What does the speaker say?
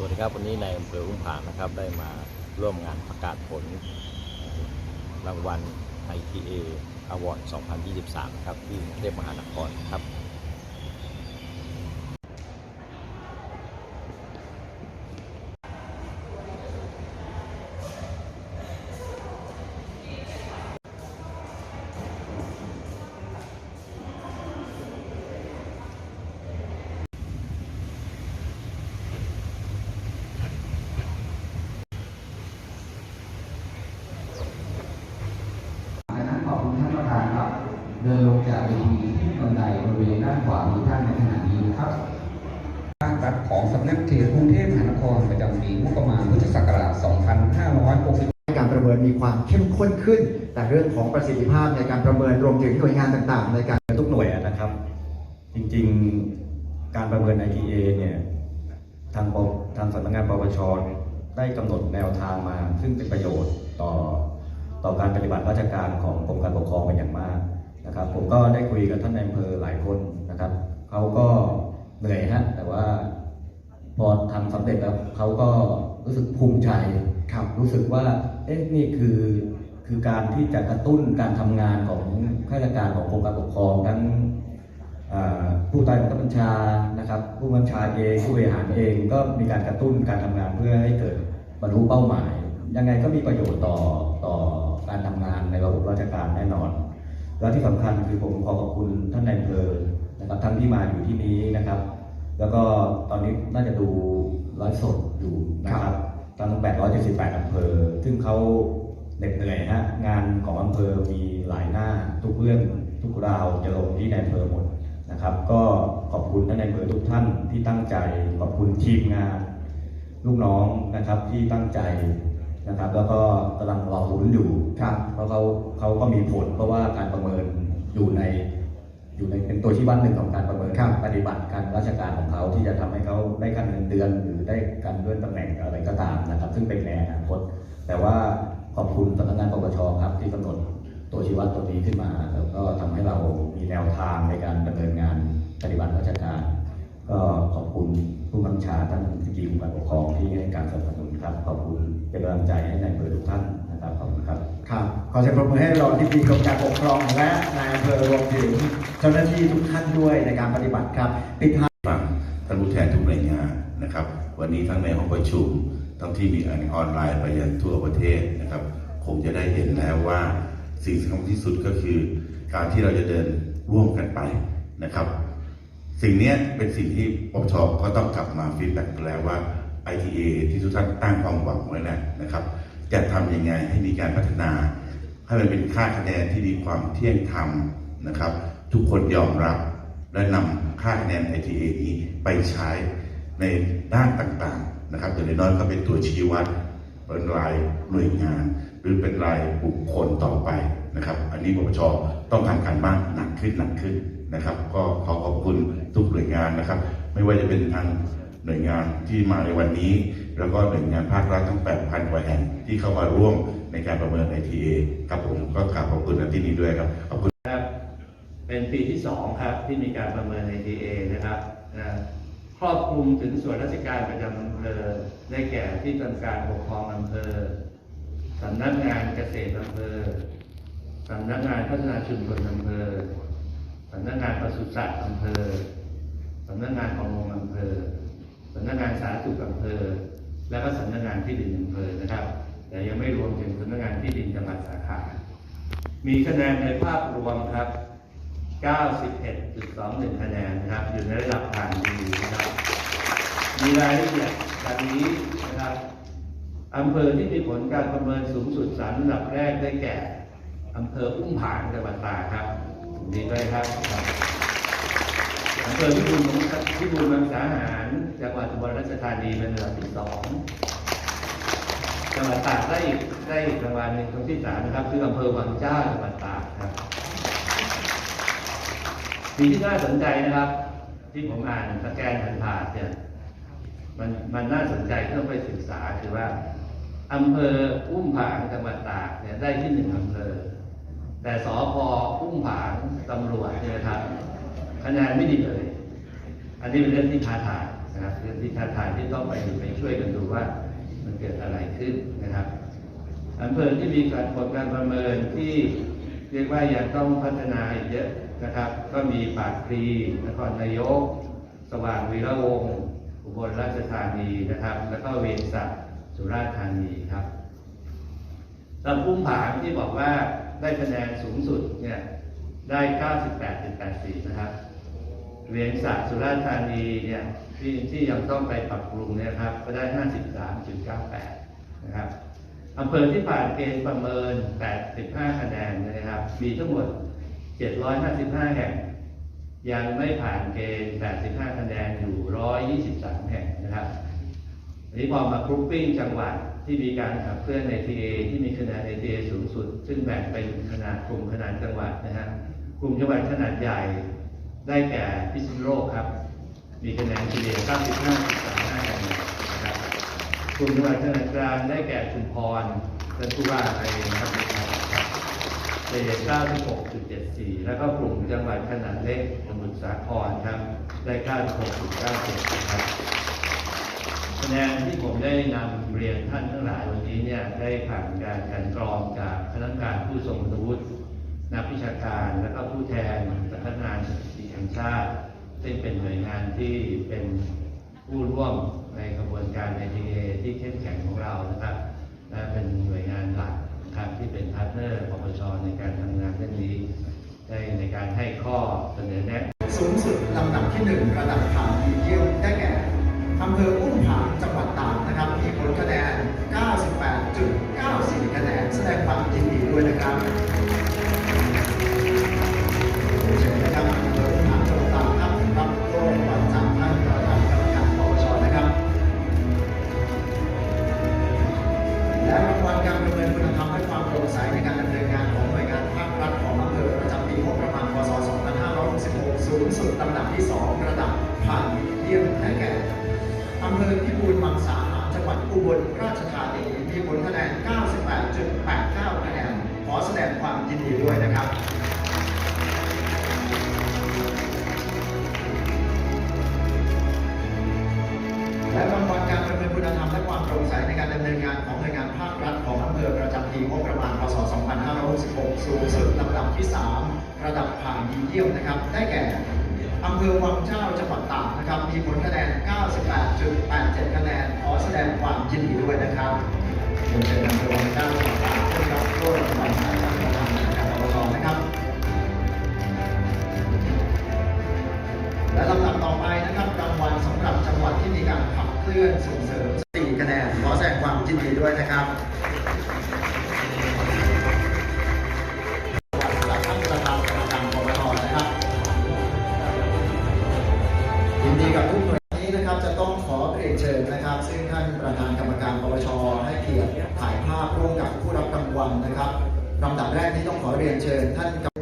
สวัสดีครับวันนี้ในอำเภออุ้มผางนะครับได้มาร่วมงานประกาศผล รางวัล ITA Award 2023 นะครับที่กรุงเทพมหานครครับ จากนั้นขอบคุณท่านประธานครับ เดินลงจากเวทีที่บันไดบริเวณด้านขวามือท่านในขณะนี้นะครับภาครัฐของสำนักเขตกรุงเทพมหานครประจำปีงบประมาณพุทธศักราช 2560การประเมินมีความเข้มข้นขึ้น แต่เรื่องของประสิทธิภาพในการประเมินรวมถึงหน่วยงานต่างๆ ในการทุกหน่วยนะครับ จริงๆการประเมิน ITA เนี่ยทางทางสำนักงานปปชได้กำหนดแนวทางมา ซึ่งเป็นประโยชน์ต่อต่อการปฏิบัติราชการของกรมการปกครองเป็นอย่างมากนะครับ ผมก็ได้คุยกับท่านนายอำเภอหลายคนนะครับเขาก็เหนื่อยฮะแต่ว่า พอทำสำเร็จแล้วเขาก็รู้สึกภูมิใจครับรู้สึกว่า เอ๊ะนี่คือคือการที่จะกระตุ้นการทำงานของข้าราชการของกรมการปกครองทั้งอ่าผู้ใต้บังคับบัญชานะครับ ผู้บัญชาเองผู้บริหารเองก็มีการกระตุ้นการทำงานเพื่อให้เกิดบรรลุเป้าหมาย ยังไงก็มีประโยชน์ต่อต่อการทำงานในระบบราชการแน่นอน และที่สำคัญคือผมขอขอบคุณท่านนายอำเภอนะครับทั้งที่มาอยู่ที่นี้นะครับ แล้วก็ตอนนี้น่าจะดูไลฟ์สดอยู่นะครับทั้ง 878อำเภอ ซึ่งเขาเหน็ดเหนื่อยฮะ งานของอำเภอมีหลายหน้าทุกเรื่องทุกราวจะลงที่นายอำเภอหมดนะครับ ก็ขอบคุณท่านนายอำเภอทุกท่านที่ตั้งใจ ขอบคุณทีมงาน ลูกน้องนะครับที่ตั้งใจนะครับ แล้วก็กำลังรอลุ้นอยู่ครับเพราะเขาเขาก็มีผลเพราะว่าการประเมินอยู่ใน อยู่ในเป็นตัวชี้วัดหนึ่งของการประเมินปฏิบัติการราชการของเขาที่จะทำให้เขาได้ขั้นเงินเดือน หรือได้การเลื่อนตำแหน่งอะไรก็ตามนะครับ ซึ่งเป็นในอนาคต แต่ว่าขอบคุณสำนักงานปปชครับที่กำหนดตัวชี้วัดตัวนี้ขึ้นมา แล้วก็ทำให้เรามีแนวทางในการดำเนินงานปฏิบัติราชการ ก็ขอบคุณผู้บัญชาท่านที่ดีผู้การปกครองที่ให้การสนับสนุนครับ ขอบคุณเป็นกำลังใจให้ในายอำเภอทุกท่านนะครับขอบคุณครับ ครับขอเสียงปรบมือให้รองที่ดีกรมการปกครองและนายอำเภอรวมถึงเจ้าหน้าที่ทุกท่านด้วยในการปฏิบัติครับปิดท้ายฟังท่านผู้แทนทุกหน่วยงานนะครับ วันนี้ทั้งในห้องประชุมทั้งที่มีออนไลน์ไปยังทั่วประเทศนะครับ คงจะได้เห็นแล้วว่าสิ่งสำคัญที่สุดก็คือ การที่เราจะเดินร่วมกันไปนะครับ สิ่งนี้เป็นสิ่งที่ปปชก็ต้องกลับมาฟีดแบ็กแล้วว่า ITA ที่ทุกท่านตั้งความหวังไว้นะนะครับ จะทำยังไงให้มีการพัฒนา ให้มันเป็นค่าคะแนนที่มีความเที่ยงธรรมนะครับ ทุกคนยอมรับและนำค่าคะแนน ITA นี้ไปใช้ในด้านต่างๆนะครับอย่างน้อยก็เป็นตัวชี้วัดเป็นรายหน่วยงาน หรือเป็นรายบุคคลต่อไปนะครับ อันนี้ปปชต้องทำการบ้านหนักขึ้นหนักขึ้นนะครับ ก็ขอขอบคุณทุกหน่วยงานนะครับ ไม่ว่าจะเป็นทาง หน่วยงานที่มาในวันนี้ แล้วก็หน่วยงานภาครัฐทั้ง 8,000 กว่าแห่งที่เข้ามาร่วมในการประเมิน ITA ครับผมก็กราบขอบคุณในที่นี้ด้วยครับขอบคุณครับ เป็นปีที่สองครับ ที่มีการประเมิน ITA นะครับนะครอบคลุมถึงส่วนราชการประจำอำเภอได้แก่ที่ทำการปกครองอำเภอสำนักงานเกษตรอำเภอสำนักงานพัฒนาชุมชนอำเภอสำนักงานปศุสัตว์อำเภอสำนักงานประมงอำเภอำนักงานสาธารณสุขอำเภอ และก็สำนักงานที่ดินอำเภอนะครับ แต่ยังไม่รวมถึงสำนักงานที่ดินจังหวัดสาขา มีคะแนนในภาพรวมครับ 91.21 คะแนนนะครับ อยู่ในระดับผ่านดีนะครับ มีรายละเอียดดังนี้นะครับอำเภอที่มีผลการประเมินสูงสุดสามระดับแรกได้แก่อำเภออุ้มผางจังหวัดตากครับดีด้วยครับ อำเภอพิบูลพิบูลมังสาหาร จังหวัดอุบลราชธานีเป็นระดับที่สองจังหวัดตากได้อีกได้อีกรางวัลหนึ่งตรงที่สามนะครับ คืออำเภอวังเจ้าจังหวัดตากครับสิ่งที่น่าสนใจนะครับ ที่ผมอ่านสแกนผ่านเนี่ยมันมันน่าสนใจต้องไปศึกษาคือว่าอำเภออุ้มผางจังหวัดตากเนี่ยได้ที่หนึ่งอำเภอ แต่สอพอุ้มผางตำรวจเนี่ยนะครับ คะแนนไม่ดีเลย อันนี้เป็นเรื่องที่ท้าทายนะครับเรื่องที่ท้าทายที่ต้องไปไปช่วยกันดูว่า มันเกิดอะไรขึ้นนะครับอำเภอที่มีการผลการประเมินที่เรียกว่ายังต้องพัฒนาอีกเยอะนะครับ ก็มีปากพลีนครนายก สว่างวีระวงศ์อุบลราชธานีนะครับ แล้วก็เวียงสะสุราษฎร์ธานีครับลำพุ่งผางที่บอกว่าได้คะแนนสูงสุดเนี่ยได้ 98.84 นะครับ เวียงสะสุราษฎร์ธานีเนี่ยที่ที่ยังต้องไปปรับปรุงเนี่ยครับ ก็ได้ 53.98 นะครับอำเภอที่ผ่านเกณฑ์ประเมิน 85 คะแนนนะครับ มีทั้งหมด 755 แห่ง ยังไม่ผ่านเกณฑ์ 85 คะแนนอยู่ 123 แห่งนะครับอันนี้พอมากรุ๊ปปิ้งจังหวัดที่มีการขับเคลื่อนใน TA ที่มีคะแนน TA สูงสุด ซึ่งแบ่งเป็นขนาดกลุ่มขนาดจังหวัดนะฮะกลุ่มจังหวัดขนาดใหญ่ ได้แก่พิษณุโลกครับ มีคะแนนเฉลี่ย95.35คะแนนนะครับกลุ่มจังหวัดขนาดกลางได้แก่ชุมพรและผู้ว่าไรนะครับเฉลี่ย96.74 แล้วก็กลุ่มจังหวัดขนาดเล็กสมุทรสาครครับ ได้ 96.97ครับคะแนนที่ผมได้นำเรียนท่านทั้งหลายวันนี้เนี่ยได้ผ่านการกันกรองจากคณะกรรมการผู้ทรงคุณวุฒินักวิชาการ และก็ผู้แทนสำนักงาน ห่งชาติ ซึ่งเป็นหน่วยงานที่เป็นผู้ร่วมในกระบวนการ ITA ที่เข้มแข็งของเรานะครับและเป็นหน่วยงานหลักนะครับที่เป็นพาร์ทเนอร์ปปชในการทำงานเรื่องนี้ได้ในการให้ข้อเสนอแนะ สูงสุดลำดับที่1ระดับผ่านดีเยี่ยมได้แก่อำเภอ ที่ 2 ระดับผ่านเยี่ยมได้แก่อำเภอพิบูลมังสาหารจังหวัดอุบลราชธานีมีผลคะแนน 98.89 คะแนน ขอแสดงความยินดีด้วยนะครับและรางวัลการประเมินคุณธรรมและความโปร่งใสในการดำเนินงานของหน่วยงานภาครัฐของอำเภอประจำปีงบประมาณพศ 2566 สูงสุดลำดับที่ 3 ระดับผ่านดีเยี่ยมนะครับ ได้แก่ อำเภอวังเจ้าจังหวัดตากนะครับ มีผลคะแนน 98.87 คะแนน ขอแสดงความยินดีด้วยนะครับเรียนเชิญอำเภอวัง เรียนเชิญท่าน